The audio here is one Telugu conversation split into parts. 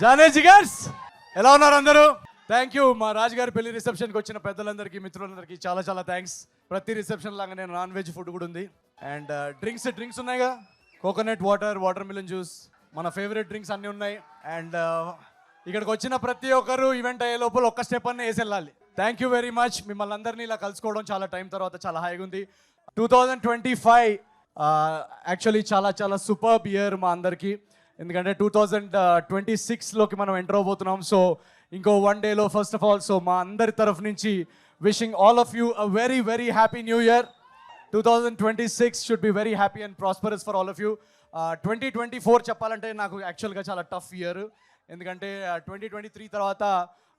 జానే జిగర్స్ ఎలా ఉన్నారు అందరూ? థ్యాంక్ యూ మా రాజుగారి పెళ్ళి రిసెప్షన్కి వచ్చిన పెద్దలందరికీ మిత్రులందరికీ చాలా చాలా థ్యాంక్స్ ప్రతి రిసెప్షన్ లాగా నేను నాన్ వెజ్ ఫుడ్ కూడా ఉంది. అండ్ డ్రింక్స్ డ్రింక్స్ ఉన్నాయిగా. Coconut water watermelon juice మన ఫేవరెట్ డ్రింక్స్ అన్నీ ఉన్నాయి. అండ్ uh, ఇక్కడికి వచ్చిన ప్రతి ఒక్కరు ఈవెంట్ అయ్యే లోపల ఒక్క స్టెప్ అన్నీ వేసి వెళ్ళాలి. థ్యాంక్ యూ వెరీ మచ్ మిమ్మల్ని అందరినీ ఇలా కలుసుకోవడం చాలా టైం తర్వాత చాలా హాయిగా ఉంది. Two thousand twenty five actually చాలా చాలా సూపర్బ్ ఇయర్ మా అందరికీ. ఎందుకంటే టూ థౌజండ్ ట్వంటీ సిక్స్లోకి మనం ఎంటర్ అవబోతున్నాం సో ఇంకో వన్ డేలో ఫస్ట్ ఆఫ్ ఆల్ సో మా అందరి తరఫు నుంచి wishing all of you a very very happy new year two thousand twenty six should be very happy and prosperous for all of you twenty twenty four చెప్పాలంటే నాకు యాక్చువల్గా చాలా టఫ్ ఇయర్ ఎందుకంటే ట్వంటీ ట్వంటీ త్రీ తర్వాత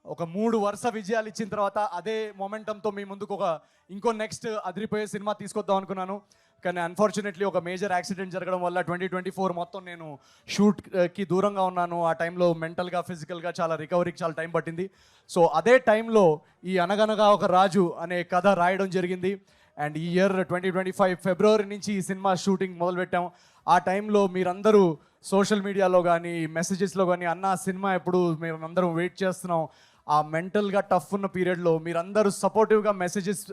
ఒక మూడు వరుస విజయాలు ఇచ్చిన తర్వాత అదే మొమెంటంతో మీ ముందుకు ఒక ఇంకో నెక్స్ట్ అదిరిపోయే సినిమా తీసుకొద్దాం అనుకున్నాను. కానీ అన్ఫార్చునేట్లీ ఒక మేజర్ యాక్సిడెంట్ జరగడం వల్ల ట్వంటీ ట్వంటీ ఫోర్ మొత్తం నేను షూట్కి uh, దూరంగా ఉన్నాను. ఆ టైంలో మెంటల్గా ఫిజికల్గా చాలా రికవరీకి చాలా టైం పట్టింది. సో అదే టైంలో ఈ అనగనగా ఒక రాజు అనే కథ రాయడం జరిగింది. అండ్ ఈ year twenty twenty five February నుంచి ఈ సినిమా షూటింగ్ మొదలుపెట్టాం. ఆ టైంలో మీరందరూ సోషల్ మీడియాలో కానీ మెసేజెస్లో కానీ అన్న సినిమా ఎప్పుడు మేము అందరం వెయిట్ చేస్తున్నాం. ఆ మెంటల్గా టఫ్ ఉన్న పీరియడ్లో మీరందరూ సపోర్టివ్గా మెసేజెస్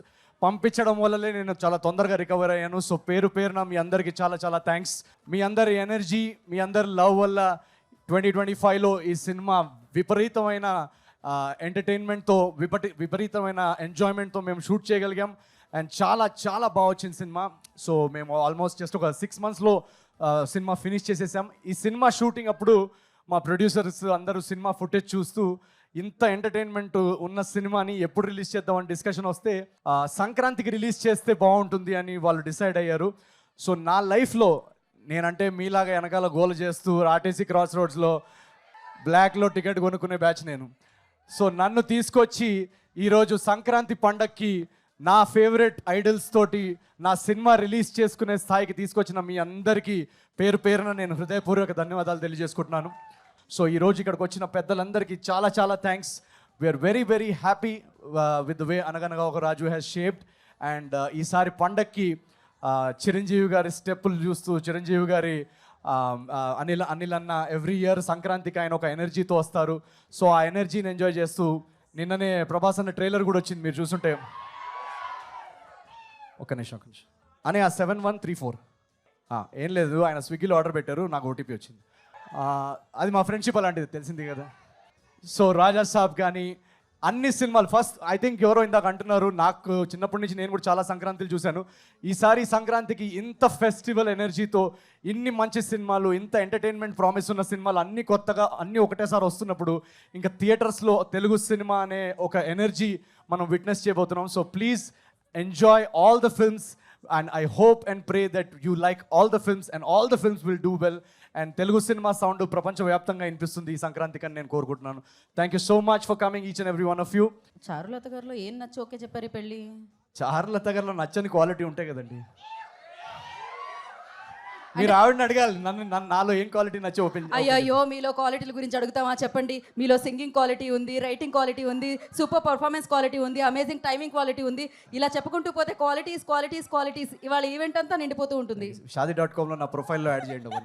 పంపించడం వల్లనే నేను చాలా తొందరగా రికవర్ అయ్యాను. సో పేరు పేరున మీ అందరికీ చాలా చాలా థ్యాంక్స్ మీ అందరి ఎనర్జీ మీ అందరి లవ్ వల్ల ట్వంటీ ట్వంటీ ఫైవ్లో ఈ సినిమా విపరీతమైన ఎంటర్టైన్మెంట్తో విపటి విపరీతమైన ఎంజాయ్మెంట్తో మేము షూట్ చేయగలిగాం. అండ్ చాలా చాలా బాగా వచ్చింది సినిమా. సో మేము ఆల్మోస్ట్ జస్ట్ ఒక సిక్స్ మంత్స్లో సినిమా ఫినిష్ చేసేసాం. ఈ సినిమా షూటింగ్ అప్పుడు మా ప్రొడ్యూసర్స్ అందరూ సినిమా ఫుటేజ్ చూస్తూ ఇంత ఎంటర్టైన్మెంట్ ఉన్న సినిమాని ఎప్పుడు రిలీజ్ చేద్దామని డిస్కషన్ వస్తే సంక్రాంతికి రిలీజ్ చేస్తే బాగుంటుంది అని వాళ్ళు డిసైడ్ అయ్యారు. సో నా లైఫ్లో నేనంటే మీలాగా వెనకాల గోల్ చేస్తూ ఆర్టీసీ క్రాస్ రోడ్స్లో బ్లాక్లో టికెట్ కొనుక్కునే బ్యాచ్ నేను. సో నన్ను తీసుకొచ్చి ఈరోజు సంక్రాంతి పండక్కి నా ఫేవరెట్ ఐడల్స్ తోటి నా సినిమా రిలీజ్ చేసుకునే స్థాయికి తీసుకొచ్చిన మీ అందరికీ పేరు పేరున నేను హృదయపూర్వక ధన్యవాదాలు తెలియజేసుకుంటున్నాను. సో ఈరోజు ఇక్కడికి వచ్చిన పెద్దలందరికీ చాలా చాలా thanks we are very very happy with వే అనగనగా ఒక రాజు హ్యాస్ షేప్డ్ అండ్ ఈసారి పండక్కి uh, చిరంజీవి గారి స్టెప్పులు చూస్తూ చిరంజీవి గారి um, uh, అనిల్ అనిల్ అన్న ఎవ్రీ ఇయర్ సంక్రాంతికి ఆయన ఒక ఎనర్జీతో వస్తారు. సో ఆ ఎనర్జీని ఎంజాయ్ చేస్తూ నిన్ననే ప్రభాస్ అన్న ట్రైలర్ కూడా వచ్చింది మీరు చూసుంటే ఒక నిమిషం ఒక నిమిషం. అనే ఆ సెవెన్ వన్ త్రీ ఫోర్ ఏం లేదు ఆయన స్విగ్గీలో ఆర్డర్ పెట్టారు నాకు ఓటీపీ వచ్చింది. అది మా ఫ్రెండ్షిప్ అలాంటిది తెలిసింది కదా. సో రాజా సాబ్ కానీ అన్ని సినిమాలు ఫస్ట్ ఐ థింక్ ఎవరో ఇందాక అంటున్నారు నాకు చిన్నప్పటి నుంచి నేను కూడా చాలా సంక్రాంతిలు చూశాను. ఈసారి సంక్రాంతికి ఇంత ఫెస్టివల్ ఎనర్జీతో ఇన్ని మంచి సినిమాలు ఇంత ఎంటర్టైన్మెంట్ ప్రామిస్ ఉన్న సినిమాలు అన్ని కొత్తగా అన్ని ఒకటేసారి వస్తున్నప్పుడు ఇంకా థియేటర్స్లో తెలుగు సినిమా అనే ఒక ఎనర్జీ మనం విట్నెస్ చేయబోతున్నాం. So please enjoy all the films and I hope and pray that you like all the films and all the films will do well and Telugu cinema sound ప్రపంచవ్యాప్తంగా వినిపిస్తుంది ఈ సంక్రాంతికి అని నేను కోరుకుంటున్నాను. Thank you so much for coming each and every one of you Charulatha గారిలో ఏం నచ్చి ఓకే చెప్పారు పెళ్ళి? చార్లత గారిలో నచ్చని క్వాలిటీ ఉంటాయి కదండి. మీరు ఆవిడని అడగాలి. నన్ను నాలో ఏం క్వాలిటీ నచ్చి ఓపెన్ అయ్యో మీలో క్వాలిటీల గురించి అడుగుతామా? చెప్పండి. మీలో సింగింగ్ క్వాలిటీ ఉంది రైటింగ్ క్వాలిటీ ఉంది సూపర్ పర్ఫార్మెన్స్ క్వాలిటీ ఉంది అమేజింగ్ టైమింగ్ క్వాలిటీ ఉంది. ఇలా చెప్పుకుంటూ పోతే క్వాలిటీస్ క్వాలిటీస్ క్వాలిటీస్ ఇవాళ ఈవెంట్ అంతా నిండిపోతూ ఉంటుంది. షాదీ డాట్ కామ్లో నా ప్రొఫైల్లో యాడ్ చేయండి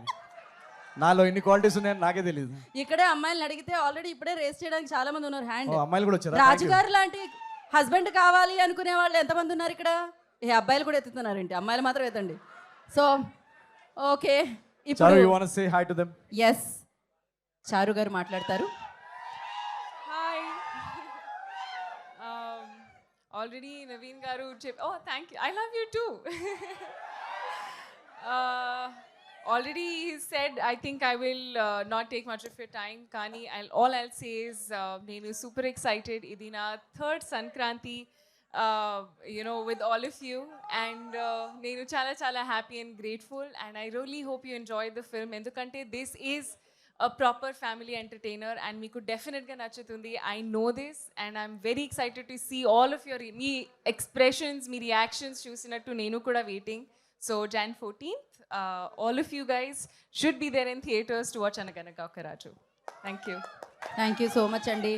నాలో ఎన్ని క్వాలిటీస్ ఉన్నాయని నాకే తెలియదు ఇక్కడే అమ్మాయిలను అడిగితే ఆల్రెడీ ఇప్పుడే రేస్ చేయడానికి చాలా మంది ఉన్నారు. హ్యాండ్ అమ్మాయిలు కూడా వచ్చారా. రాజుగారు లాంటి హస్బెండ్ కావాలి అనుకునే వాళ్ళు ఎంతమంది ఉన్నారు ఇక్కడ? ఏ అబ్బాయిలు కూడా ఎత్తుతున్నారేంటి అమ్మాయిలు మాత్రం ఎత్తండి. సో ఓకే చారు ఇప్పుడు you want say hi to them yes Charu గారు మాట్లాడతారు Hi. um, already Naveen Garu chip. Oh, thank you. I love you too. uh, already he said, I think I will uh, not take much of your time. Kani, I'll, all I'll say is, uh, నేను super excited. ఇది నా third Sankranti, uh, you know, with all of you. And uh, నేను చాలా చాలా happy and grateful. And I really hope you enjoyed the film. ఎందుకంటే this is a proper family entertainer. And మీకు డెఫినెట్గా నచ్చుతుంది I know this and I'm very excited to see all of your me expressions మీ రియాక్షన్స్ చూసినట్టు నేను కూడా waiting so Jan fourteenth all of you guys should be there in theatres to watch Anaganaga Oka Raju thank you thank you so much అండి